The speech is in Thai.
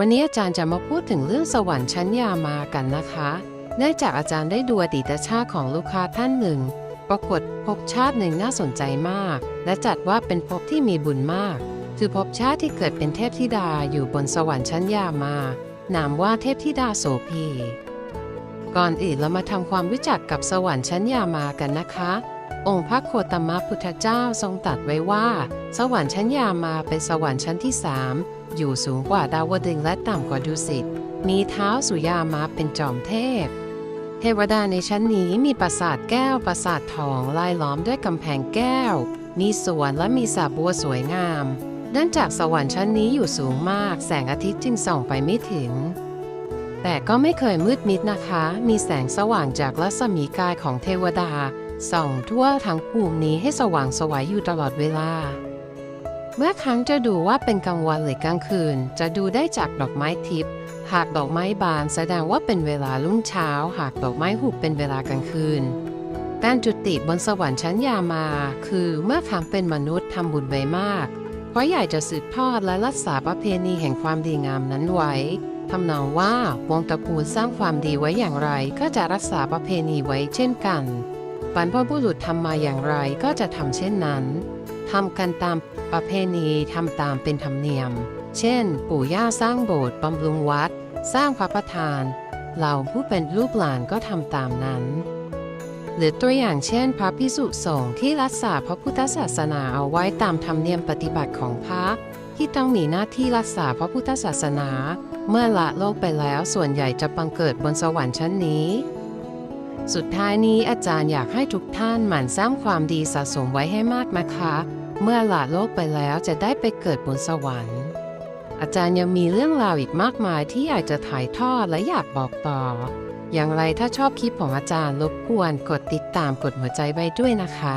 วันนี้อาจารย์จะมาพูดถึงเรื่องสวรรค์ชั้นยามากันนะคะ เนื่องจากอาจารย์ได้ดูอดีตชาติของลูกค้าท่านหนึ่ง ปรากฏภพชาติหนึ่งน่าสนใจมาก และจัดว่าเป็นภพที่มีบุญมาก คือภพชาติที่เกิดเป็นเทพธิดาอยู่บนสวรรค์ชั้นยามานามว่าเทพธิดาโสภีก่อนอื่นเรามาทำความรู้จักกับสวรรค์ชั้นยามากันนะคะ องค์พระโคตมพุทธเจ้าทรงตรัสไว้ว่า สวรรค์ชั้นยามาเป็นสวรรค์ชั้นที่สามอยู่สูงกว่าดาวดึงและต่ำกว่าดุสิตมีเท้าสุยามาเป็นจอมเทพ เทวดาในชั้นนี้มีปราสาทแก้วปราสาททองลายล้อมด้วยกำแพงแก้ว มีสวนและมีสระบัวสวยงามเนื่องจากสวรรค์ชั้นนี้อยู่สูงมาก แสงอาทิตย์จึงส่องไปไม่ถึง แต่ก็ไม่เคยมืดมิดนะคะ มีแสงสว่างจากรัศมีกายของเทวดา ส่องทั่วทั้งภูมินี้ให้สว่างสวยอยู่ตลอดเวลา เมื่อครั้งจะดูว่าเป็นกลางวันหรือกลางคืน จะดูได้จากดอกไม้ทิพย์หากดอกไม้บานแสดงว่าเป็นเวลารุ่งเช้า หากดอกไม้หุบเป็นเวลากลางคืนการจุติบนสวรรค์ชั้นยามา คือเมื่อครั้งเป็นมนุษย์ทำบุญไว้มาก เพราะอยากจะสืบทอดและรักษาประเพณีแห่งความดีงามนั้นไว้ทำนองว่าวงตระกูลสร้างความดีไว้อย่างไร ก็จะรักษาประเพณีไว้เช่นกัน บรรพบุรุษทำมาอย่างไรก็จะทำเช่นนั้นทำกันตามประเพณีทำตามเป็นธรรมเนียม เช่น ปู่ย่าสร้างโบสถ์บำรุงวัด สร้างพระประธาน เราผู้เป็นลูกหลานก็ทำตามนั้น หรือตัวอย่างเช่น พระพิสุสงฆ์ที่รักษาพระพุทธศาสนาเอาไว้ตามธรรมเนียมปฏิบัติของพระที่ต้องมีหน้าที่รักษาพระพุทธศาสนา เมื่อละโลกไปแล้วส่วนใหญ่จะบังเกิดบนสวรรค์ชั้นนี้ สุดท้ายนี้อาจารย์อยากให้ทุกท่านหมั่นสร้างความดีสะสมไว้ให้มากนะคะ เมื่อละโลกไปแล้วจะได้ไปเกิดบนสวรรค์ อาจารย์ยังมีเรื่องราวอีกมากมายที่อยากจะถ่ายทอดและอยากบอกต่อ อย่างไรถ้าชอบคลิปของอาจารย์รบกวนกดติดตามกดหัวใจไว้ด้วยนะคะ